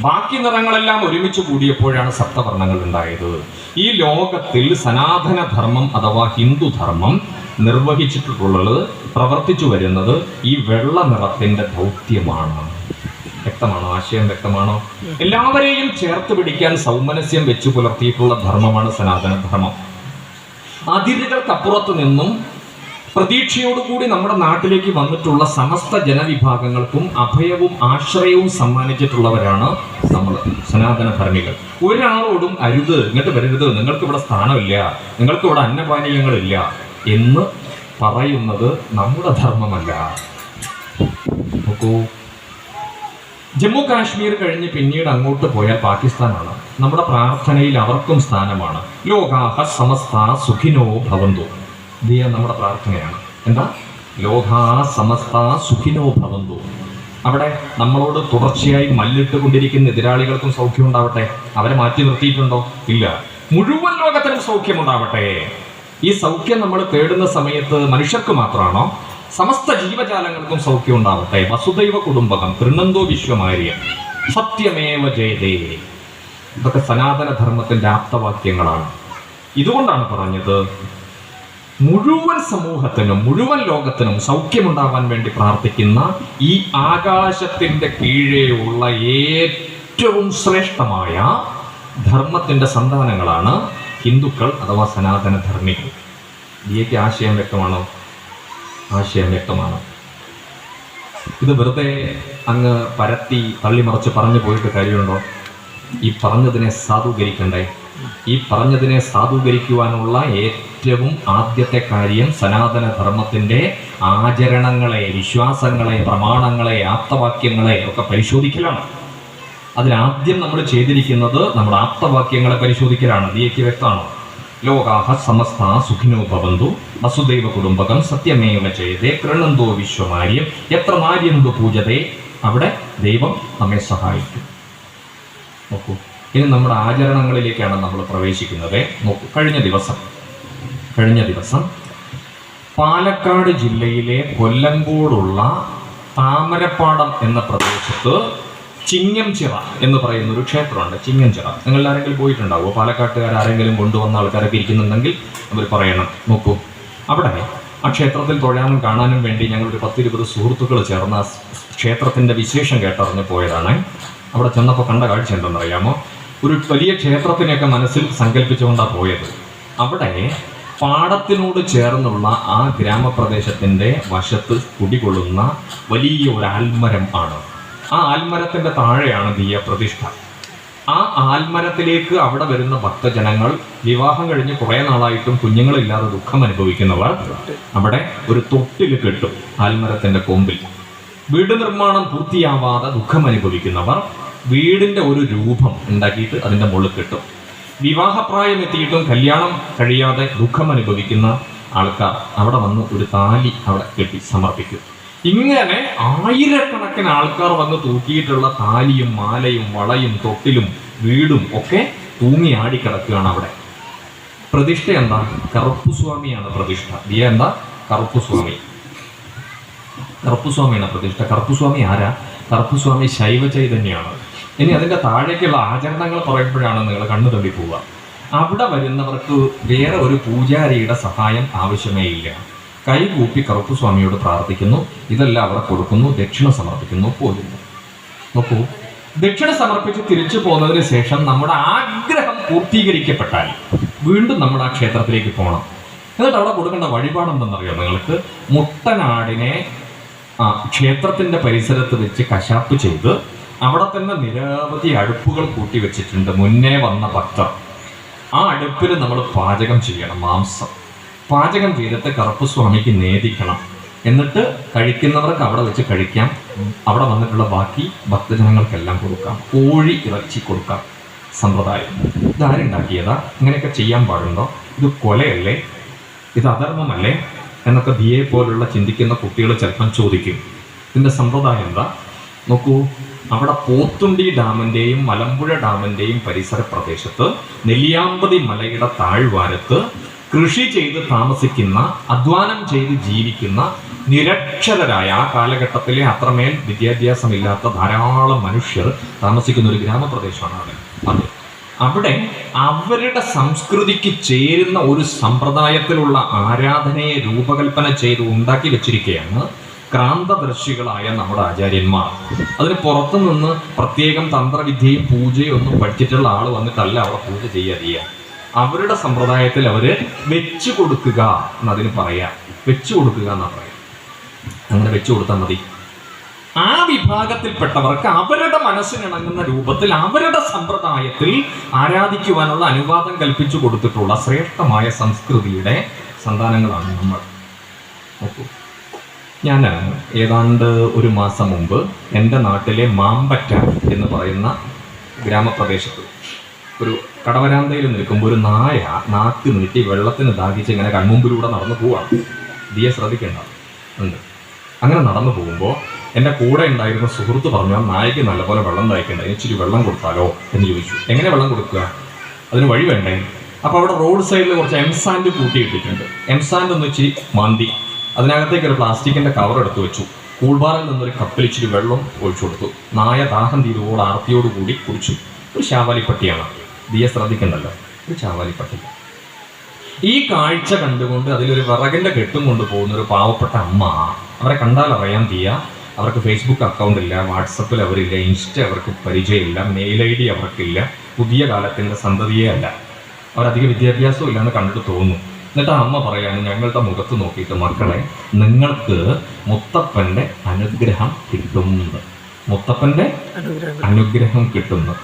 ബാക്കി നിറങ്ങളെല്ലാം ഒരുമിച്ച് കൂടിയപ്പോഴാണ് സപ്തവർണങ്ങൾ ഉണ്ടായത്. ഈ ലോകത്തിൽ സനാതന ധർമ്മം അഥവാ ഹിന്ദു ധർമ്മം നിർവഹിച്ചിട്ടുള്ളത് പ്രവർത്തിച്ചു വരുന്നത് ഈ വെള്ള നിറത്തിന്റെ ദൗത്യമാണ്. വ്യക്തമാണോ? ആശയം വ്യക്തമാണോ? എല്ലാവരെയും ചേർത്ത് പിടിക്കാൻ സൗമനസ്യം വെച്ചു പുലർത്തിയിട്ടുള്ള ധർമ്മമാണ് സനാതനധർമ്മം. അതിരുകൾക്കപ്പുറത്ത് നിന്നും പ്രതീക്ഷയോടുകൂടി നമ്മുടെ നാട്ടിലേക്ക് വന്നിട്ടുള്ള സമസ്ത ജനവിഭാഗങ്ങൾക്കും അഭയവും ആശ്രയവും സമ്മാനിച്ചിട്ടുള്ളവരാണ് നമ്മൾ സനാതന ധർമ്മികൾ. ഒരാളോടും അരുത് ഇങ്ങോട്ട് വരരുത് നിങ്ങൾക്ക് ഇവിടെ സ്ഥാനമില്ല നിങ്ങൾക്ക് ഇവിടെ അന്നപാനീയങ്ങളില്ല എന്ന് പറയുന്നത് നമ്മുടെ ധർമ്മമല്ല. നോക്കൂ. ജമ്മു കാശ്മീർ കഴിഞ്ഞ് പിന്നീട് അങ്ങോട്ട് പോയാൽ പാകിസ്ഥാനാണ്. നമ്മുടെ പ്രാർത്ഥനയിൽ അവർക്കും സ്ഥാനമാണ്. ലോകാഹ സമസ്ത സുഖിനോ ഭവന്തു. ഇത് നമ്മുടെ പ്രാർത്ഥനയാണ്. എന്താ? ലോകാ സമസ്ത സുഖിനോ ഭവന്തു. അവിടെ നമ്മളോട് തുടർച്ചയായി മല്ലിട്ട് കൊണ്ടിരിക്കുന്ന എതിരാളികൾക്കും സൗഖ്യം ഉണ്ടാവട്ടെ? അവരെ മാറ്റി നിർത്തിയിട്ടുണ്ടോ? ഇല്ല. മുഴുവൻ ലോകത്തിനും സൗഖ്യം ഉണ്ടാവട്ടെ. ഈ സൗഖ്യം നമ്മൾ തേടുന്ന സമയത്ത് മനുഷ്യർക്ക് മാത്രമാണോ? സമസ്ത ജീവജാലങ്ങൾക്കും സൗഖ്യം ഉണ്ടാവട്ടെ. വസുദൈവ കുടുംബകം തൃണന്തോ വിശ്വമാര്യം സത്യമേവ ജയതേ. ഇതൊക്കെ സനാതന ധർമ്മത്തിന്റെ ആപ്തവാക്യങ്ങളാണ്. ഇതുകൊണ്ടാണ് പറഞ്ഞത് മുഴുവൻ സമൂഹത്തിനും മുഴുവൻ ലോകത്തിനും സൗഖ്യമുണ്ടാവാൻ വേണ്ടി പ്രാർത്ഥിക്കുന്ന ഈ ആകാശത്തിന്റെ കീഴെയുള്ള ഏറ്റവും ശ്രേഷ്ഠമായ ധർമ്മത്തിന്റെ സന്താനങ്ങളാണ് ഹിന്ദുക്കൾ അഥവാ സനാതന ധർമ്മികൾ. ഇതിയൊക്കെ ആശയം വ്യക്തമാണോ? ആശയം വ്യക്തമാണ്. ഇത് വെറുതെ അങ്ങ് പരത്തി തള്ളിമറിച്ച് പറഞ്ഞു പോയിട്ട് കാര്യമുണ്ടോ? ഈ പറഞ്ഞതിനെ സാധൂകരിക്കണ്ടേ? ഈ പറഞ്ഞതിനെ സാധൂകരിക്കുവാനുള്ള ഏറ്റവും ആദ്യത്തെ കാര്യം സനാതന ധർമ്മത്തിന്റെ ആചരണങ്ങളെ വിശ്വാസങ്ങളെ പ്രമാണങ്ങളെ ആപ്തവാക്യങ്ങളെ ഒക്കെ പരിശോധിക്കലാണ്. അതിലാദ്യം നമ്മൾ ചെയ്തിരിക്കുന്നത് നമ്മുടെ ആപ്തവാക്യങ്ങളെ പരിശോധിക്കലാണ്. ഇതിയേക്ക് വ്യക്തമാണോ? ലോകാഹ സമസ്ത സുഖിനോ ഭവന്തു വസുദൈവ കുടുംബകം സത്യമേവ ചെയ്തേ കൃണന്തോ വിശ്വമാര്യം എത്ര മാര്യന്തു പൂജതേ അവിടെ ദൈവം നമ്മെ സഹായിക്കും. നോക്കൂ. ഇനി നമ്മുടെ ആചരണങ്ങളിലേക്കാണ് നമ്മൾ പ്രവേശിക്കുന്നത്. നോക്കൂ കഴിഞ്ഞ ദിവസം കഴിഞ്ഞ ദിവസം പാലക്കാട് ജില്ലയിലെ കൊല്ലങ്കോടുള്ള താമരപ്പാടം എന്ന പ്രദേശത്ത് ചിങ്ങംചിറ എന്ന് പറയുന്ന ഒരു ക്ഷേത്രമുണ്ട്. ചിങ്ങംചിറ. നിങ്ങൾ ആരെങ്കിലും പോയിട്ടുണ്ടാവുമോ പാലക്കാട്ടുകാർ ആരെങ്കിലും കൊണ്ടുവന്ന ആൾക്കാരൊക്കെ ഇരിക്കുന്നുണ്ടെങ്കിൽ അവർ പറയണം. നോക്കൂ അവിടെ ആ ക്ഷേത്രത്തിൽ തൊഴാനും കാണാനും വേണ്ടി ഞങ്ങൾ ഒരു പത്തിരുപത് സുഹൃത്തുക്കൾ ചേർന്ന് ക്ഷേത്രത്തിന്റെ വിശേഷം കേട്ടറിഞ്ഞ് പോയതാണ്. അവിടെ ചെന്നപ്പോൾ കണ്ട കാഴ്ച എന്തെന്നറിയാമോ? ഒരു വലിയ ക്ഷേത്രത്തിനെയൊക്കെ മനസ്സിൽ സങ്കല്പിച്ചുകൊണ്ടാണ് പോയത്. അവിടെ പാടത്തിനോട് ചേർന്നുള്ള ആ ഗ്രാമപ്രദേശത്തിന്റെ വശത്ത് കുടികൊള്ളുന്ന വലിയ ഒരു ആൽമരം ആണ്. ആ ആൽമരത്തിന്റെ താഴെയാണ് ദിയ പ്രതിഷ്ഠ. ആ ആൽമരത്തിലേക്ക് അവിടെ വരുന്ന ഭക്തജനങ്ങൾ വിവാഹം കഴിഞ്ഞ് കുറേ നാളായിട്ടും കുഞ്ഞുങ്ങളില്ലാതെ ദുഃഖം അനുഭവിക്കുന്നവർ അവിടെ ഒരു തൊട്ടിൽ കെട്ടും ആൽമരത്തിന്റെ കൊമ്പിൽ. വീട് നിർമ്മാണം പൂർത്തിയാവാതെ ദുഃഖം അനുഭവിക്കുന്നവർ വീടിന്റെ ഒരു രൂപം ഉണ്ടാക്കിയിട്ട് അതിന്റെ മുകളിൽ കിട്ടും. വിവാഹപ്രായം എത്തിയിട്ടും കല്യാണം കഴിയാതെ ദുഃഖം അനുഭവിക്കുന്ന ആൾക്കാർ അവിടെ വന്ന് ഒരു താലി അവിടെ കെട്ടി സമർപ്പിക്കും. ഇങ്ങനെ ആയിരക്കണക്കിന് ആൾക്കാർ വന്ന് തൂക്കിയിട്ടുള്ള താലിയും മാലയും വളയും തൊട്ടിലും വീടും ഒക്കെ തൂങ്ങി ആടിക്കിടക്കുകയാണ് അവിടെ. പ്രതിഷ്ഠ എന്താ? കറുപ്പുസ്വാമിയാണ് പ്രതിഷ്ഠ. ദിയ എന്താ? കറുപ്പുസ്വാമി. കറുപ്പുസ്വാമിയാണ് പ്രതിഷ്ഠ. കറുപ്പുസ്വാമി ആരാ? കറുപ്പുസ്വാമി ശൈവ ചൈതന്യമാണ് ഇനി അതിന്റെ താഴേക്കുള്ള ആചരണങ്ങൾ പറയുമ്പോഴാണ് നിങ്ങൾ കണ്ണു തള്ളി പോവുക. അവിടെ വരുന്നവർക്ക് വേറെ ഒരു പൂജാരിയുടെ സഹായം ആവശ്യമേ ഇല്ല. കൈകൂപ്പി കറുപ്പുസ്വാമിയോട് പ്രാർത്ഥിക്കുന്നു. ഇതെല്ലാം അവർ കൊടുക്കുന്നു. ദക്ഷിണ സമർപ്പിക്കുന്നു പോകുന്നു നോക്കൂ. ദക്ഷിണ സമർപ്പിച്ച് തിരിച്ചു പോകുന്നതിന് ശേഷം നമ്മുടെ ആഗ്രഹം പൂർത്തീകരിക്കപ്പെട്ടാൽ വീണ്ടും നമ്മൾ ആ ക്ഷേത്രത്തിലേക്ക് പോകണം. എന്നിട്ട് അവിടെ കൊടുക്കേണ്ട വഴിപാടെന്തെന്നറിയോ നിങ്ങൾക്ക്? മുട്ടനാടിനെ ആ ക്ഷേത്രത്തിന്റെ പരിസരത്ത് വെച്ച് കശാപ്പ് ചെയ്ത് അവിടെ തന്നെ നിരവധി അടുപ്പുകൾ കൂട്ടി വെച്ചിട്ടുണ്ട് മുന്നേ വന്ന ഭക്തർ ആ അടുപ്പിൽ നമ്മൾ പാചകം ചെയ്യണം മാംസം. പാചകം ചെയ്തിട്ട് കറുപ്പ് സ്വാമിക്ക് നേദിക്കണം. എന്നിട്ട് കഴിക്കുന്നവർക്ക് അവിടെ വെച്ച് കഴിക്കാം. അവിടെ വന്നിട്ടുള്ള ബാക്കി ഭക്തജനങ്ങൾക്കെല്ലാം കൊടുക്കാം. കോഴി ഇറച്ചി കൊടുക്കാം സമ്പ്രദായം. ഇതാരുണ്ടാക്കിയതാ ഇങ്ങനെയൊക്കെ ചെയ്യാൻ പാടുണ്ടോ? ഇത് കൊലയല്ലേ? ഇത് അധർമ്മമല്ലേ? എന്നൊക്കെ ധിയെ പോലുള്ള ചിന്തിക്കുന്ന കുട്ടികൾ ചിലപ്പം ചോദിക്കും. ഇതിന്റെ സമ്പ്രദായം എന്താ? നോക്കൂ അവിടെ പോത്തുണ്ടി ഡാമിന്റെയും മലമ്പുഴ ഡാമിന്റെയും പരിസര പ്രദേശത്ത് നെല്ലിയാമ്പതി മലയുടെ താഴ്വാരത്ത് കൃഷി ചെയ്ത് താമസിക്കുന്ന അധ്വാനം ചെയ്ത് ജീവിക്കുന്ന നിരക്ഷരരായ ആ കാലഘട്ടത്തിലെ അത്രമേൽ വിദ്യാഭ്യാസമില്ലാത്ത ധാരാളം മനുഷ്യർ താമസിക്കുന്ന ഒരു ഗ്രാമപ്രദേശമാണ് അവിടെ. അത്. അവിടെ അവരുടെ സംസ്കൃതിക്ക് ചേരുന്ന ഒരു സമ്പ്രദായത്തിലുള്ള ആരാധനയെ രൂപകൽപ്പന ചെയ്ത് ഉണ്ടാക്കി വെച്ചിരിക്കുകയാണ് ക്രാന്തദർശികളായ നമ്മുടെ ആചാര്യന്മാർ. അതിന് പുറത്തു നിന്ന് പ്രത്യേകം തന്ത്രവിദ്യയും പൂജയും ഒന്നും പഠിച്ചിട്ടുള്ള ആൾ വന്നിട്ടല്ല അവിടെ പൂജ ചെയ്യാതിയ അവരുടെ സമ്പ്രദായത്തിൽ അവർ വെച്ചു കൊടുക്കുക എന്നതിന് പറയാ. വെച്ചു കൊടുക്കുക എന്നാ പറയാ. അങ്ങനെ വെച്ചു കൊടുത്താൽ മതി. ആ വിഭാഗത്തിൽപ്പെട്ടവർക്ക് അവരുടെ മനസ്സിനിണങ്ങുന്ന രൂപത്തിൽ അവരുടെ സമ്പ്രദായത്തിൽ ആരാധിക്കുവാനുള്ള അനുവാദം കൽപ്പിച്ചു കൊടുത്തിട്ടുള്ള ശ്രേഷ്ഠമായ സംസ്കൃതിയുടെ സന്താനങ്ങളാണ് നമ്മൾ. നോക്കൂ. ഞാൻ ഏതാണ്ട് ഒരു മാസം മുമ്പ് എന്റെ നാട്ടിലെ മാമ്പറ്റ എന്ന് പറയുന്ന ഗ്രാമപ്രദേശത്ത് ഒരു കടവരാന്തയിൽ നിൽക്കുമ്പോൾ ഒരു നായ നാക്ക് നീട്ടി വെള്ളത്തിന് ദാഹിച്ച് ഇങ്ങനെ കൺമുമ്പിലൂടെ നടന്നു പോവാണ്. ദിയെ ശ്രദ്ധിക്കേണ്ട. ഉണ്ട്. അങ്ങനെ നടന്നു പോകുമ്പോൾ എന്റെ കൂടെ ഉണ്ടായിരുന്ന സുഹൃത്ത് പറഞ്ഞു നായക്ക് നല്ലപോലെ വെള്ളം ദാഹിക്കണ്ട ഇച്ചിരി വെള്ളം കൊടുത്താലോ? എന്ന് ചോദിച്ചു. എങ്ങനെ വെള്ളം കൊടുക്കുക? അതിന് വഴി വേണ്ടേ? അപ്പോൾ അവിടെ റോഡ് സൈഡിൽ കുറച്ച് എംസാൻഡ് കൂട്ടിയിട്ടിട്ടുണ്ട്. എംസാൻഡ് എന്ന് വെച്ച് മാന്തി. അതിനകത്തേക്ക് ഒരു പ്ലാസ്റ്റിക്കിന്റെ കവർ എടുത്തു വെച്ചു. കൂൾബാറിൽ നിന്നൊരു കപ്പിൽ വെള്ളം ഒഴിച്ചു കൊടുത്തു. നായ ദാഹം തീരുവോട് ആർത്തിയോടുകൂടി കുടിച്ചു. ഒരു ശാവാലിപ്പട്ടിയാണ് ദിയെ ശ്രദ്ധിക്കണ്ടല്ലോ. ഒരു ശാവാലിപ്പട്ടി ഈ കാഴ്ച കണ്ടുകൊണ്ട് അതിലൊരു വിറകിന്റെ കെട്ടും കൊണ്ട് പോകുന്ന ഒരു പാവപ്പെട്ട അമ്മ അവരെ കണ്ടാൽ അറിയാൻ തീയ അവർക്ക് ഫേസ്ബുക്ക് അക്കൗണ്ട് ഇല്ല വാട്സപ്പിൽ അവരില്ല ഇൻസ്റ്റ അവർക്ക് പരിചയമില്ല മെയിൽ ഐ ഡി അവർക്കില്ല പുതിയ കാലത്തിന്റെ സന്തതിയേ അല്ല. അവരധിക വിദ്യാഭ്യാസവും ഇല്ലാന്ന് കണ്ടിട്ട് തോന്നുന്നു എന്നിട്ട് ആ അമ്മ പറയാണ് ഞങ്ങളുടെ മുഖത്ത് നോക്കിയിട്ട് മക്കളെ നിങ്ങൾക്ക് മുത്തപ്പന്റെ അനുഗ്രഹം കിട്ടുന്നത്. മുത്തപ്പന്റെ അനുഗ്രഹം. കിട്ടുന്നു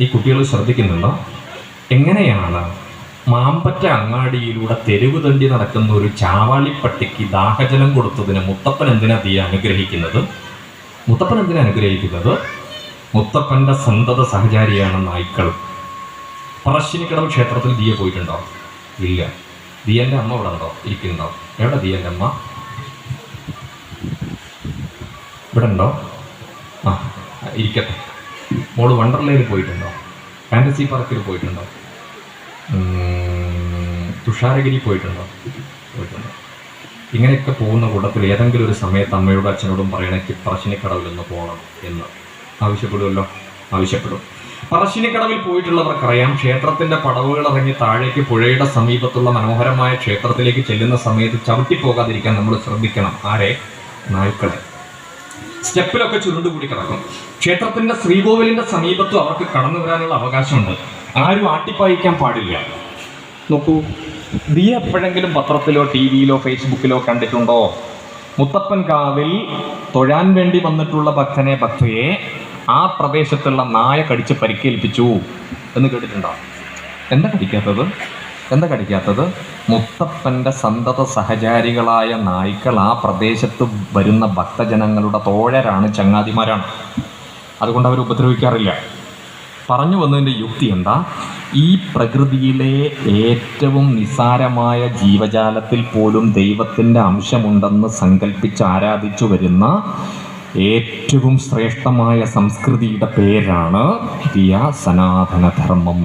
ഈ കുട്ടികൾ ശ്രദ്ധിക്കുന്നുണ്ടോ? എങ്ങനെയാണ് മാമ്പറ്റ അങ്ങാടിയിലൂടെ തെരുവ് തണ്ടി നടക്കുന്ന ഒരു ചാവാളിപ്പട്ടിക്ക് ദാഹജലം കൊടുത്തതിന് മുത്തപ്പൻ എന്തിനാ തീ അനുഗ്രഹിക്കുന്നത്? മുത്തപ്പൻ എന്തിനാ അനുഗ്രഹിക്കുന്നത്? മുത്തപ്പന്റെ സന്തത സഹചാരിയാണ് നായ്ക്കൾ പറശ്ശിനിക്കടവ് ക്ഷേത്രത്തിൽ തീയെ പോയിട്ടുണ്ടോ? ഇല്ല. ദിയന്റെ അമ്മ ഇവിടെ ഉണ്ടോ? ഇരിക്കുന്നുണ്ടോ? എവിടെ ദിയന്റെ അമ്മ? ഇവിടെ ഉണ്ടോ? ആ ഇരിക്കട്ടെ. മോൾ വണ്ടർലയിൽ പോയിട്ടുണ്ടോ? ഫാന്റസി പാർക്കിൽ പോയിട്ടുണ്ടോ? തുഷാരഗിരി പോയിട്ടുണ്ടോ? പോയിട്ടുണ്ടോ? ഇങ്ങനെയൊക്കെ പോകുന്ന കൂട്ടത്തിൽ ഏതെങ്കിലും ഒരു സമയത്ത് അമ്മയോടും അച്ഛനോടും പറയണേ പറശ്ശിനിക്കടവിൽ ഒന്ന് പോകണം എന്ന്. ആവശ്യപ്പെടുമല്ലോ? ആവശ്യപ്പെടും. പറശ്ശിനിക്കടവിൽ പോയിട്ടുള്ളവർക്കറിയാം ക്ഷേത്രത്തിന്റെ പടവുകൾ ഇറങ്ങി താഴേക്ക് പുഴയുടെ സമീപത്തുള്ള മനോഹരമായ ക്ഷേത്രത്തിലേക്ക് ചെല്ലുന്ന സമയത്ത് ചവിട്ടി പോകാതിരിക്കാൻ നമ്മൾ ശ്രദ്ധിക്കണം. ആരെ? നായ്ക്കളെ. സ്റ്റെപ്പിലൊക്കെ ചുരുണ്ടുകൂടി കിടക്കും. ക്ഷേത്രത്തിന്റെ ശ്രീകോവിലിന്റെ സമീപത്തും അവർക്ക് കടന്നു വരാനുള്ള അവകാശമുണ്ട്. ആരും ആട്ടിപ്പായിക്കാൻ പാടില്ല. നോക്കൂ നീ എപ്പോഴെങ്കിലും പത്രത്തിലോ ടി വിയിലോ ഫേസ്ബുക്കിലോ കണ്ടിട്ടുണ്ടോ? മുത്തപ്പൻ കാവിൽ തൊഴാൻ വേണ്ടി വന്നിട്ടുള്ള ഭക്തനെ ഭക്തയെ ആ പ്രദേശത്തുള്ള നായ കടിച്ച് പരിക്കേൽപ്പിച്ചു എന്ന് കേട്ടിട്ടുണ്ടോ? എന്താ കടിക്കാത്തത്? എന്താ കടിക്കാത്തത്? മുത്തപ്പന്റെ സന്തത സഹചാരികളായ നായ്ക്കൾ ആ പ്രദേശത്ത് വരുന്ന ഭക്തജനങ്ങളുടെ തോഴരാണ് ചങ്ങാതിമാരാണ്. അതുകൊണ്ട് അവർ ഉപദ്രവിക്കാറില്ല. പറഞ്ഞു വന്നതിന്റെ യുക്തി എന്താ? ഈ പ്രകൃതിയിലെ ഏറ്റവും നിസാരമായ ജീവജാലത്തിൽ പോലും ദൈവത്തിന്റെ അംശമുണ്ടെന്ന് സങ്കല്പിച്ച് ആരാധിച്ചു വരുന്ന ഏറ്റവും ശ്രേഷ്ഠമായ സംസ്കൃതിയുടെ പേരാണ് സനാതനധർമ്മം